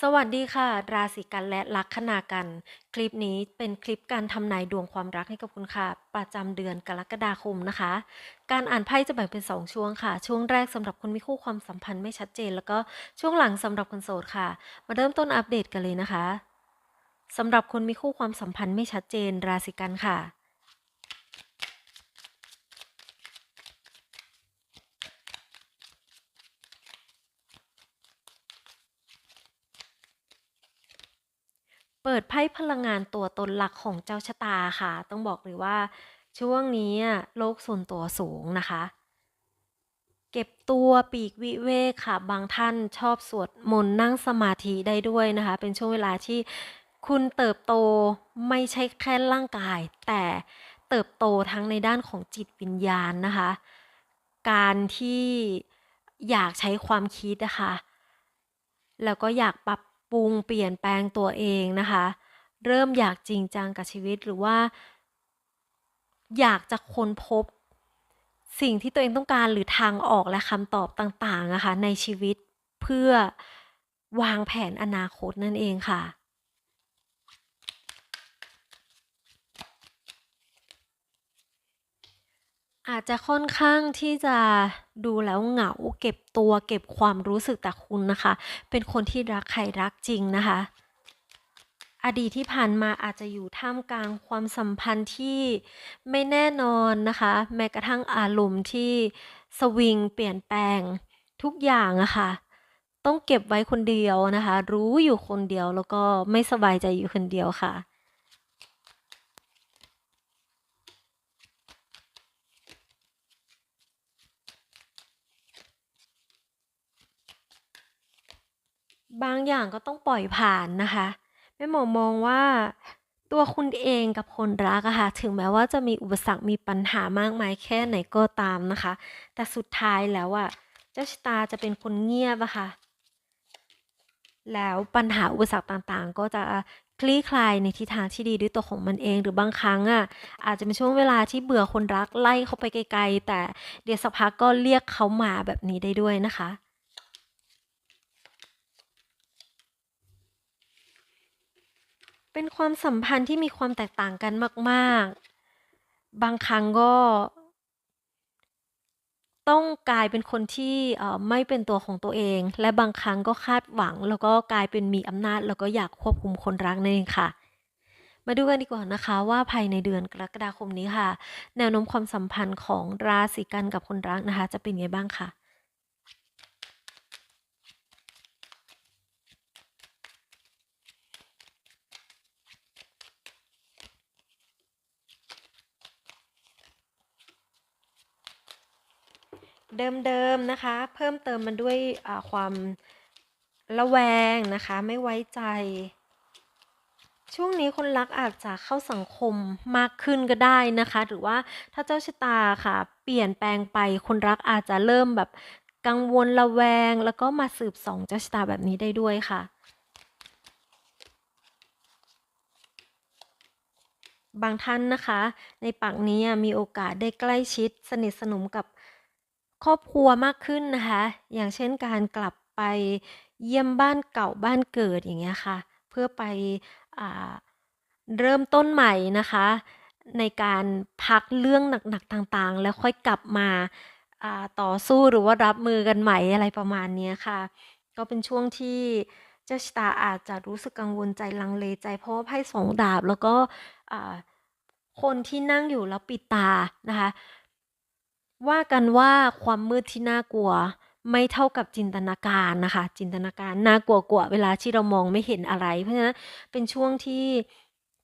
สวัสดีค่ะ ราศีกันและลัคนากัน คลิปนี้เป็นคลิปการทำนายดวงความรักให้กับคุณค่ะ ประจำเดือนกรกฎาคมนะคะ การอ่านไพ่จะแบ่งเป็น 2 ช่วงค่ะ ช่วงแรกสำหรับคนมีคู่ความสัมพันธ์ไม่ชัดเจน แล้วก็ช่วงหลังสำหรับคนโสดค่ะ มาเริ่มต้นอัปเดตกันเลยนะคะสำหรับคนมีคู่ความสัมพันธ์ไม่ชัดเจน ราศีกันค่ะ เปิดไพ่พลังงานตัวตนหลักของเจ้าชะตาค่ะ ต้องบอกเลยว่า ช่วงนี้โลกส่วนตัวสูงนะคะ เก็บตัวปีกวิเวกค่ะ บางท่านชอบสวดมนต์นั่งสมาธิได้ด้วยนะคะ เป็นช่วงเวลาที่คุณเติบโตไม่ใช่แค่ร่างกาย แต่เติบโตทั้งในด้านของจิตวิญญาณนะคะ การที่อยากใช้ความคิดนะคะ แล้วก็อยากปรับ ปรุงเปลี่ยนแปลงตัวเองนะคะ เริ่มอยากจริงจังกับชีวิตหรือว่า อยากจะค้นพบ สิ่งที่ตัวเองต้องการหรือทางออกและคำตอบต่างๆนะคะในชีวิตเพื่อวางแผนอนาคตนั่นเองค่ะ อาจจะค่อนข้างที่จะดูแล้วเหงาเก็บตัวเก็บความรู้สึกแต่คุณนะคะ เป็นคนที่รักใครรักจริงนะคะ อดีตที่ผ่านมาอาจจะอยู่ท่ามกลางความสัมพันธ์ที่ไม่แน่นอนนะคะ แม้กระทั่งอารมณ์ที่สวิงเปลี่ยนแปลงทุกอย่างอะค่ะต้องเก็บไว้คนเดียวนะคะ รู้อยู่คนเดียวแล้วก็ไม่สบายใจอยู่คนเดียวค่ะ บางอย่างก็ต้องปล่อยผ่านนะคะแม่หมอมองว่าตัวคุณเองกับคนรักอะค่ะถึงแม้ว่าจะมีอุปสรรคมีปัญหามากมายแค่ไหนก็ตามนะคะ แต่สุดท้ายแล้วอะเจ้าชะตาจะเป็นคนเงียบอะค่ะ แล้วปัญหาอุปสรรคต่างๆ ก็จะคลี่คลายในทิศทางที่ดีด้วยตัวของมันเอง หรือบางครั้งอะอาจจะเป็นช่วงเวลาที่เบื่อคนรักไล่เขาไปไกล ๆ แต่เดี๋ยวสักพักก็เรียกเขามาแบบนี้ได้ด้วยนะคะ เป็นความสัมพันธ์ที่มีความแตกต่างกันมาก ๆ บางครั้งก็ ต้องกลายเป็นคนที่ไม่เป็นตัวของตัวเอง และบางครั้งก็คาดหวัง แล้วก็กลายเป็นมีอำนาจ แล้วก็อยากควบคุมคนรักนั่นเองค่ะ มาดูกันดีกว่านะคะว่าภายในเดือนกรกฎาคมนี้ค่ะ แนวโน้มความสัมพันธ์ของราศีกันกับคนรักนะคะ จะเป็นยังไงบ้างค่ะ เดิมๆนะคะ เพิ่มเติมมันด้วยความระแวงนะคะ ไม่ไว้ใจ ช่วงนี้คนรักอาจจะเข้าสังคมมากขึ้นก็ได้นะคะ หรือว่าถ้าเจ้าชะตาค่ะ เปลี่ยนแปลงไปคนรักอาจจะเริ่มแบบกังวลระแวง แล้วก็มาสืบส่องเจ้าชะตาแบบนี้ได้ด้วยค่ะบางท่านนะคะ ในปักนี้มีโอกาสได้ใกล้ชิด สนิทสนมกับ ครอบครัวมากขึ้นนะคะ อย่างเช่นการกลับไปเยี่ยมบ้านเก่าบ้านเกิดอย่างเงี้ยค่ะ เพื่อไปอาเริ่มต้นใหม่นะคะ ในการพักเรื่องหนักๆต่างๆ แล้วค่อยกลับมาอ่าต่อสู้หรือว่ารับมือกันใหม่อะไรประมาณเนี้ยค่ะ ก็เป็นช่วงที่เจ้าชะตาอาจจะรู้สึกกังวลใจลังเลใจเพราะว่าไพ่สองดาบแล้วก็อ่าคนที่นั่งอยู่แล้วปิดตานะคะ ว่ากันว่าความมืดที่น่ากลัว ไม่เท่ากับจินตนาการนะคะ จินตนาการน่ากลัวกว่าเวลาที่เรามองไม่เห็นอะไร เพราะฉะนั้นเป็นช่วงที่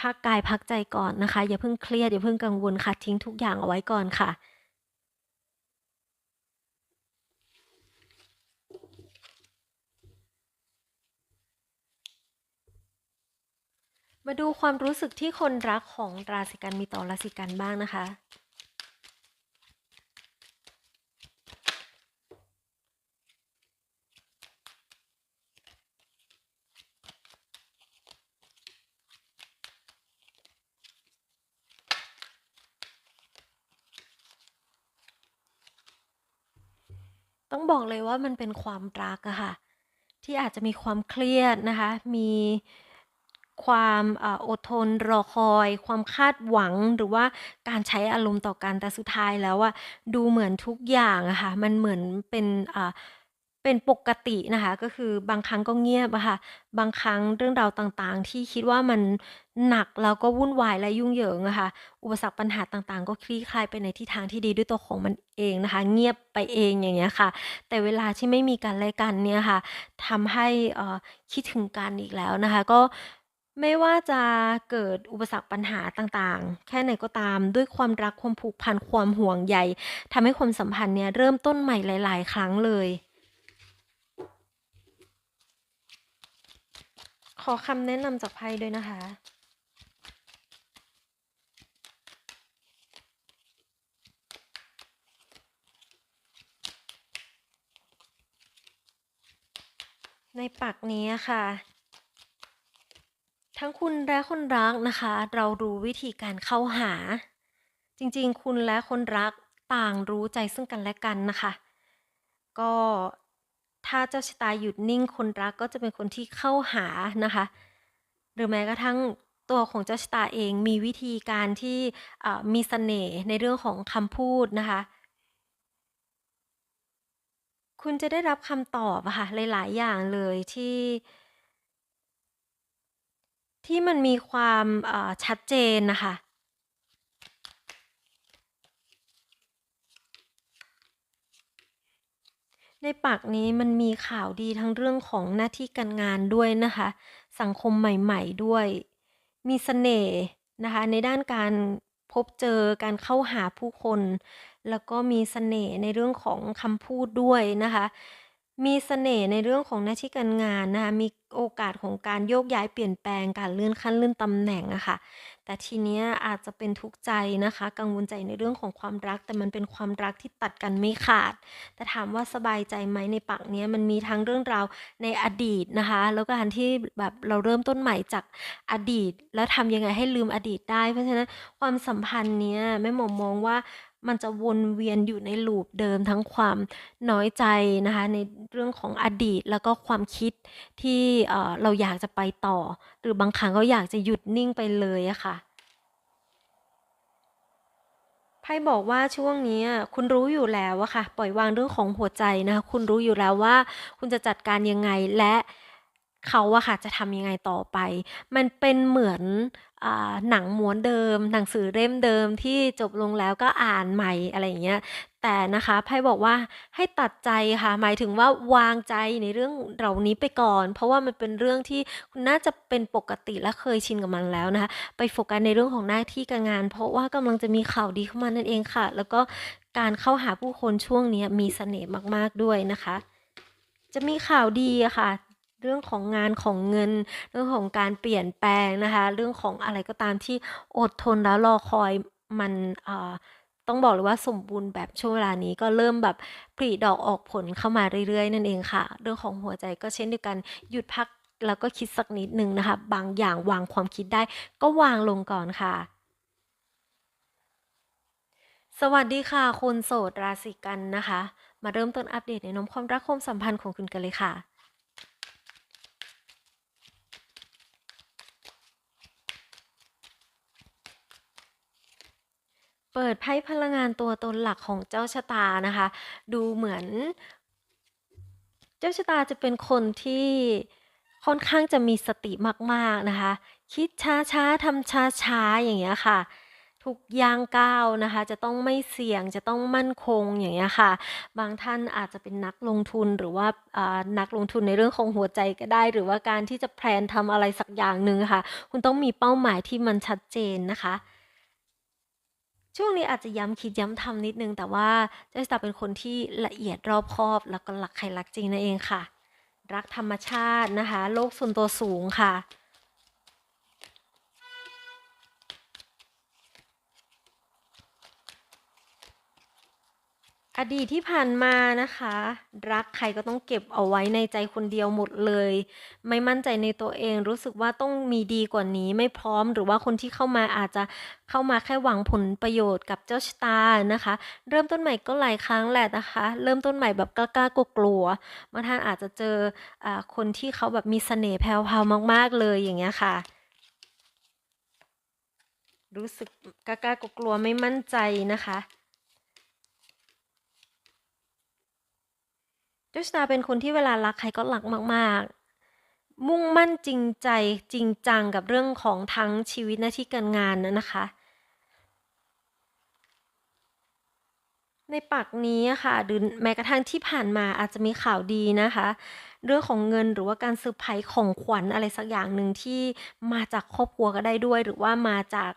พักกายพักใจก่อนนะคะ อย่าเพิ่งเครียดอย่าเพิ่งกังวลค่ะ ทิ้งทุกอย่างเอาไว้ก่อนค่ะมาดูความรู้สึกที่คนรักของราศีกันมีต่อราศีกันบ้างนะคะ บอกเลยว่ามันเป็นความรักอะค่ะ ที่อาจจะมีความเครียดนะคะ มีความอดทนรอคอย ความคาดหวังหรือว่าการใช้อารมณ์ต่อกันแต่สุดท้ายแล้วอะดูเหมือนทุกอย่างอะค่ะ มันเหมือนเป็นอ เป็นปกตินะคะ ก็คือบางครั้งก็เงียบอะค่ะ บางครั้งเรื่องราวต่างๆ ที่คิดว่ามันหนักแล้วก็วุ่นวายและยุ่งเหยิงอะค่ะ อุปสรรคปัญหาต่างๆ ก็คลี่คลายไปในทิศทางที่ดีด้วยตัวของมันเองนะคะ เงียบไปเองอย่างเงี้ยค่ะ แต่เวลาที่ไม่มีกันและกันเนี่ยค่ะทำให้เอ่อคิดถึงกันอีกแล้วนะคะ ก็ไม่ว่าจะเกิดอุปสรรคปัญหาต่างๆ แค่ไหนก็ตามด้วยความรักความผูกพันความห่วงใยทำให้ความสัมพันธ์เนี่ยเริ่มต้นใหม่หลาย ๆ ครั้งเลย ข อคำแนะนำจากไพ่ด้วยนะคะ ในปักนี้ค่ะ ทั้งคุณและคนรักนะคะ เรารู้วิธีการเข้าหา จริงๆ คุณและคนรักต่างรู้ใจซึ่งกันและกันนะคะ ก็ ถ้าเจ้าชะตาหยุดนิ่งคนรักก็จะเป็นคนที่เข้าหานะคะ หรือแม้กระทั่งตัวของเจ้าชะตาเองมีวิธีการที่มีเสน่ห์ในเรื่องของคำพูดนะคะ คุณจะได้รับคำตอบอะค่ะหลาย ๆ อย่างเลยที่ ที่มันมีความชัดเจนนะคะ ในปากนี้มันมีข่าวดีทั้งเรื่องของหน้าที่การงานด้วยนะคะ สังคมใหม่ๆด้วย มีเสน่ห์นะคะ ในด้านการพบเจอการเข้าหาผู้คน แล้วก็มีเสน่ห์ในเรื่องของคำพูดด้วยนะคะ มีเสน่ห์ในเรื่องของหน้าที่การงานนะคะ มีโอกาสของการโยกย้ายเปลี่ยนแปลงการเลื่อนขั้นเลื่อนตำแหน่งอะค่ะ แต่ทีเนี้ยอาจจะเป็นทุกข์ใจนะคะ กังวลใจในเรื่องของความรัก แต่มันเป็นความรักที่ตัดกันไม่ขาด แต่ถามว่าสบายใจไหมในปักเนี้ยมันมีทั้งเรื่องราวในอดีตนะคะ แล้วก็การที่แบบเราเริ่มต้นใหม่จากอดีต แล้วทำยังไงให้ลืมอดีตได้ เพราะฉะนั้นความสัมพันธ์เนี้ยแม่หมอมองว่า มันจะวนเวียนอยู่ในลูปเดิมทั้งความน้อยใจนะคะในเรื่องของอดีตแล้วก็ความคิดที่เราอยากจะไปต่อ หรือบางครั้งก็อยากจะหยุดนิ่งไปเลยอะค่ะไพ่บอกว่าช่วงนี้คุณรู้อยู่แล้วอะค่ะ ปล่อยวางเรื่องของหัวใจนะคะคุณรู้อยู่แล้วว่า คุณจะจัดการยังไงและ เขาอะค่ะจะทำยังไงต่อไป มันเป็นเหมือนอหนังม้วนเดิม หนังสือเล่มเดิมที่จบลงแล้วก็อ่านใหม่อะไรอย่างเงี้ยแต่นะคะไพ่บอกว่าให้ตัดใจค่ะ หมายถึงว่าวางใจในเรื่องเหล่านี้ไปก่อน เพราะว่ามันเป็นเรื่องที่คุณน่าจะเป็นปกติและเคยชินกับมันแล้วนะคะ ไปโฟกัสในเรื่องของหน้าที่การงาน เพราะว่ากำลังจะมีข่าวดีเข้ามานั่นเองค่ะ แล้วก็การเข้าหาผู้คนช่วงนี้มีเสน่ห์มาก ๆด้วยนะคะจะมีข่าวดีอะค่ะ เรื่องของงานของเงิน เรื่องของการเปลี่ยนแปลงนะคะ เรื่องของอะไรก็ตามที่อดทนแล้วรอคอยมันต้องบอกเลยว่าสมบูรณ์แบบช่วงเวลานี้ก็เริ่มแบบผลิดอกออกผลเข้ามาเรื่อยๆ นั่นเองค่ะ เรื่องของหัวใจก็เช่นเดียวกันหยุดพักแล้วก็คิดสักนิดนึงนะคะ บางอย่างวางความคิดได้ ก็วางลงก่อนค่ะสวัสดีค่ะ คุณโสดราศีกันนะคะ มาเริ่มต้นอัปเดตในนมความรักความสัมพันธ์ของคุณกันเลยค่ะ เปิดไพ่พลังงานตัวตนหลักของเจ้าชะตานะคะ ดูเหมือน เจ้าชะตาจะเป็นคนที่ค่อนข้างจะมีสติมากๆนะคะ คิดช้าๆทำช้าๆอย่างเงี้ยค่ะทุกย่างก้าวนะคะ จะต้องไม่เสี่ยงจะต้องมั่นคงอย่างเงี้ยค่ะ บางท่านอาจจะเป็นนักลงทุนหรือว่าอ่านักลงทุนในเรื่องของหัวใจก็ได้ หรือว่าการที่จะแพลนทำอะไรสักอย่างหนึ่งค่ะ คุณต้องมีเป้าหมายที่มันชัดเจนนะคะ ช่วงนี้อาจจะย้ำคิดย้ำทำนิดนึง แต่ว่าเจสตาเป็นคนที่ละเอียดรอบคอบ แล้วก็รักใครรักจริงนั่นเองค่ะ รักธรรมชาตินะคะ โลกส่วนตัวสูงค่ะ อดีตที่ผ่านมานะคะ รักใครก็ต้องเก็บเอาไว้ในใจคนเดียวหมดเลย ไม่มั่นใจในตัวเองรู้สึกว่าต้องมีดีกว่านี้ไม่พร้อมหรือว่าคนที่เข้ามาอาจจะเข้ามาแค่หวังผลประโยชน์กับเจ้าชะตานะคะ เริ่มต้นใหม่ก็หลายครั้งแหละนะคะ เริ่มต้นใหม่แบบกล้ากลัวบางท่านอาจจะเจออคนที่เขาแบบมีเสน่ห์แผ่วๆมาก ๆเลยอย่างเงี้ยค่ะรู้สึกกล้ากลัวไม่มั่นใจนะคะ จ้าชะตาเป็นคนที่เวลารักใครก็รักมาก ๆ มุ่งมั่นจริงใจจริงจังกับเรื่องของทั้งชีวิตหน้าที่การงานนะนะคะ ในปักนี้ค่ะหรือแม้กระทั่งที่ผ่านมาอาจจะมีข่าวดีนะคะ เรื่องของเงินหรือว่าการซื้อไพรของขวัญอะไรสักอย่างหนึ่งที่มาจากครอบครัวก็ได้ด้วย หรือว่ามาจาก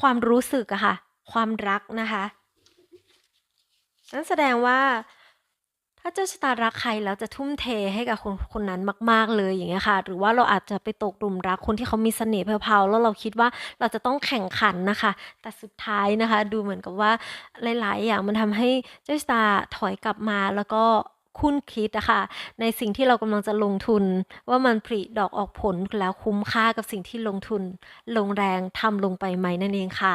ความรู้สึกอะค่ะ ความรักนะคะนั่นแสดงว่าาเจ้าชะตารักใครแล้วจะทุ่มเทให้กับคนคนนั้นมาก ๆ เลยอย่างเงี้ยค่ะ หรือว่าเราอาจจะไปตกหลุมรักคนที่เขามีเสน่ห์เพาๆแล้วเราคิดว่าเราจะต้องแข่งขันนะคะ แต่สุดท้ายนะคะ ดูเหมือนกับว่าหลาย ๆ อย่างมันทำให้เจ้าชะตาถอยกลับมาแล้วก็คุ้นคิดนะคะในสิ่งที่เรากำลังจะลงทุน ว่ามันผลิดอกออกผลแล้วคุ้มค่ากับสิ่งที่ลงทุน ลงแรงทำลงไปไหมนั่นเองค่ะ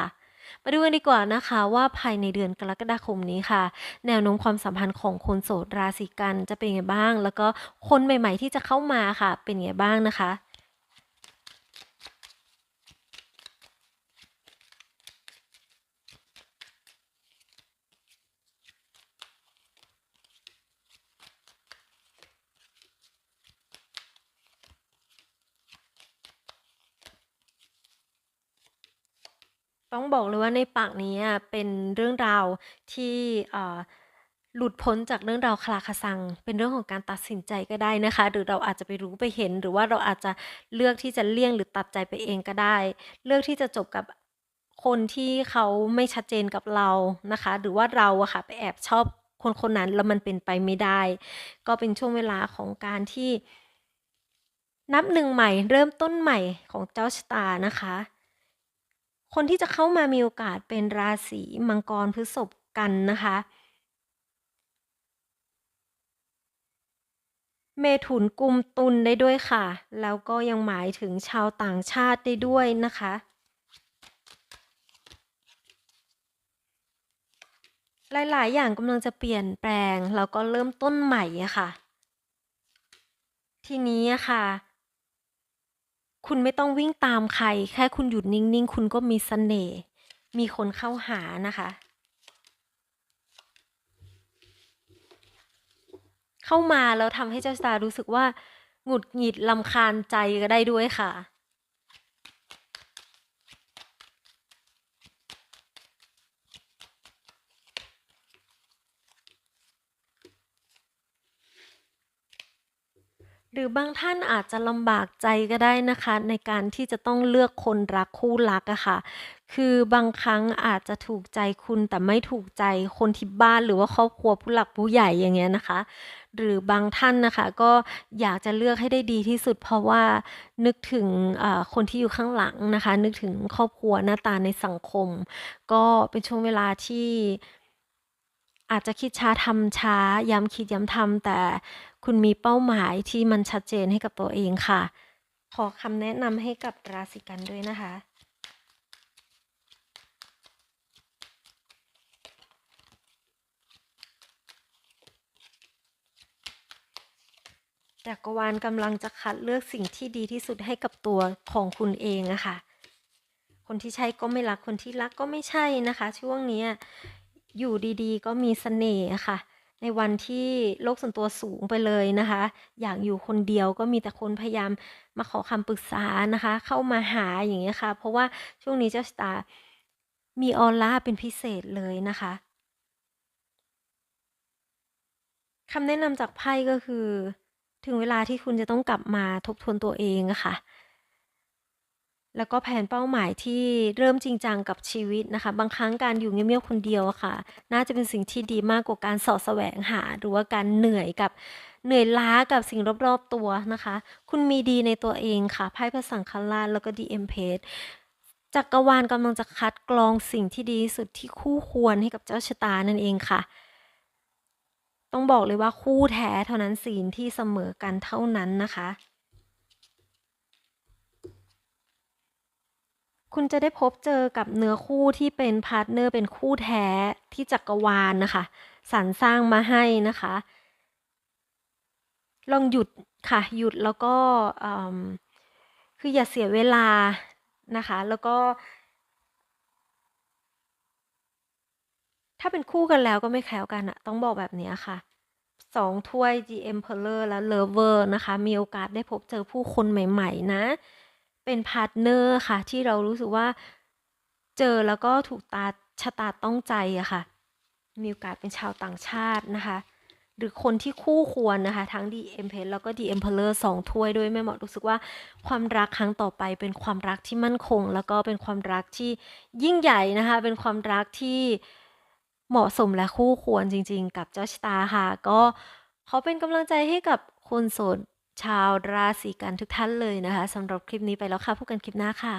มาดูกันดีกว่านะคะว่าภายในเดือนกรกฎาคมนี้ค่ะ แนวโน้มความสัมพันธ์ของคนโสดราศีกันจะเป็นไงบ้าง แล้วก็คนใหม่ ๆ ที่จะเข้ามาค่ะ เป็นไงบ้างนะคะ ต้องบอกเลยว่าในปากนี้เป็นเรื่องราวที่หลุดพ้นจากเรื่องราวคลาคสัง เป็นเรื่องของการตัดสินใจก็ได้นะคะ หรือเราอาจจะไปรู้ไปเห็น หรือว่าเราอาจจะเลือกที่จะเลี่ยงหรือตัดใจไปเองก็ได้ เลือกที่จะจบกับคนที่เขาไม่ชัดเจนกับเรานะคะ หรือว่าเราอะค่ะไปแอบชอบคนคนนั้นแล้วมันเป็นไปไม่ได้ ก็เป็นช่วงเวลาของการที่ นับหนึ่งใหม่ เริ่มต้นใหม่ของเจ้าชะตานะคะ คนที่จะเข้ามามีโอกาสเป็นราศีมังกรพฤษภกันนะคะ เมถุนกุมตุลได้ด้วยค่ะ แล้วก็ยังหมายถึงชาวต่างชาติได้ด้วยนะคะหลาย ๆ อย่างกำลังจะเปลี่ยนแปลง แล้วก็เริ่มต้นใหม่อะค่ะ ทีนี้อะค่ะ คุณไม่ต้องวิ่งตามใคร แค่คุณหยุดนิ่ง ๆ คุณก็มีเสน่ห์มีคนเข้าหานะคะ เข้ามาแล้วทำให้เจ้าสตารู้สึกว่าหงุดหงิดลำคาญใจก็ได้ด้วยค่ะ หรือบางท่านอาจจะลำบากใจก็ได้นะคะ ในการที่จะต้องเลือกคนรักคู่รักอะค่ะ คือบางครั้งอาจจะถูกใจคุณแต่ไม่ถูกใจคนที่บ้านหรือว่าครอบครัวผู้หลักผู้ใหญ่อย่างเงี้ยนะคะ หรือบางท่านนะคะก็อยากจะเลือกให้ได้ดีที่สุด เพราะว่านึกถึงคนที่อยู่ข้างหลังนะคะ นึกถึงครอบครัวหน้าตาในสังคม ก็เป็นช่วงเวลาที่ อาจจะคิดช้าทำช้า ย้ำคิดย้ำทำแต่คุณมีเป้าหมายที่มันชัดเจนให้กับตัวเองค่ะ ขอคำแนะนำให้กับราศีกันด้วยนะคะจักรวาลกำลังจะคัดเลือกสิ่งที่ดีที่สุดให้กับตัวของคุณเองอะคะ่ะ คนที่ใช่ก็ไม่รัก คนที่รักก็ไม่ใช่นะคะ ช่วงนี้ อยู่ดีๆ ก็มีสเสน่ห์ค่ะ ในวันที่โลกส่วนตัวสูงไปเลยนะคะ อยากอยู่คนเดียวก็มีแต่คนพยายามมาขอคำปรึกษานะคะ เข้ามาหาอย่างเงี้ยค่ะ เพราะว่าช่วงนี้เจ้าสตาร์มีออร่าเป็นพิเศษเลยนะคะคำแนะนำจากไพ่ก็คือ ถึงเวลาที่คุณจะต้องกลับมาทบทวนตัวเองะคะ่ะ แล้วก็แผนเป้าหมายที่เริ่มจริงจังกับชีวิตนะคะ บางครั้งการอยู่เงียบๆคนเดียวค่ะ น่าจะเป็นสิ่งที่ดีมากกว่าการสอดแสวงหา หรือว่าการเหนื่อยกับเหนื่อยล้ากับสิ่งรอบๆตัวนะคะ คุณมีดีในตัวเองค่ะไพ่พระสังฆราชแล้วก็ดีเอ็มเพจจักรวาลกำลังจะคัดกรองสิ่งที่ดีสุดที่คู่ควรให้กับเจ้าชะตานั่นเองค่ะ ต้องบอกเลยว่าคู่แท้เท่านั้นศีลที่เสมอกันเท่านั้นนะคะ คุณจะได้พบเจอกับเนื้อคู่ที่เป็นพาร์ทเนอร์เป็นคู่แท้ที่จักรวาลนะคะสรรสร้างมาให้นะคะ ลองหยุดค่ะ หยุดแล้วก็คืออย่าเสียเวลานะคะ แล้วก็ ถ้าเป็นคู่กันแล้วก็ไม่แคล้วกันอะต้องบอกแบบนี้ค่ะสองถ้วย The Emperor และ Lover นะคะ มีโอกาสได้พบเจอผู้คนใหม่ ๆ นะ เป็นพาร์ทเนอร์ค่ะ ที่เรารู้สึกว่าเจอแล้วก็ถูกตาชะตาต้องใจอะค่ะ มีโอกาสเป็นชาวต่างชาตินะคะ หรือคนที่คู่ควรนะคะ ทั้ง The Empress แล้วก็ The Emperor สองถ้วยด้วยแม่หมอรู้สึกว่าความรักครั้งต่อไปเป็นความรักที่มั่นคง แล้วก็เป็นความรักที่ยิ่งใหญ่นะคะ เป็นความรักที่เหมาะสมและคู่ควรจริง ๆ กับเจ้าชะตาค่ะ ก็ขอเป็นกำลังใจให้กับคนโสด ชาวราศีกันทุกท่านเลยนะคะสำหรับคลิปนี้ไปแล้วค่ะพบกันคลิปหน้าค่ะ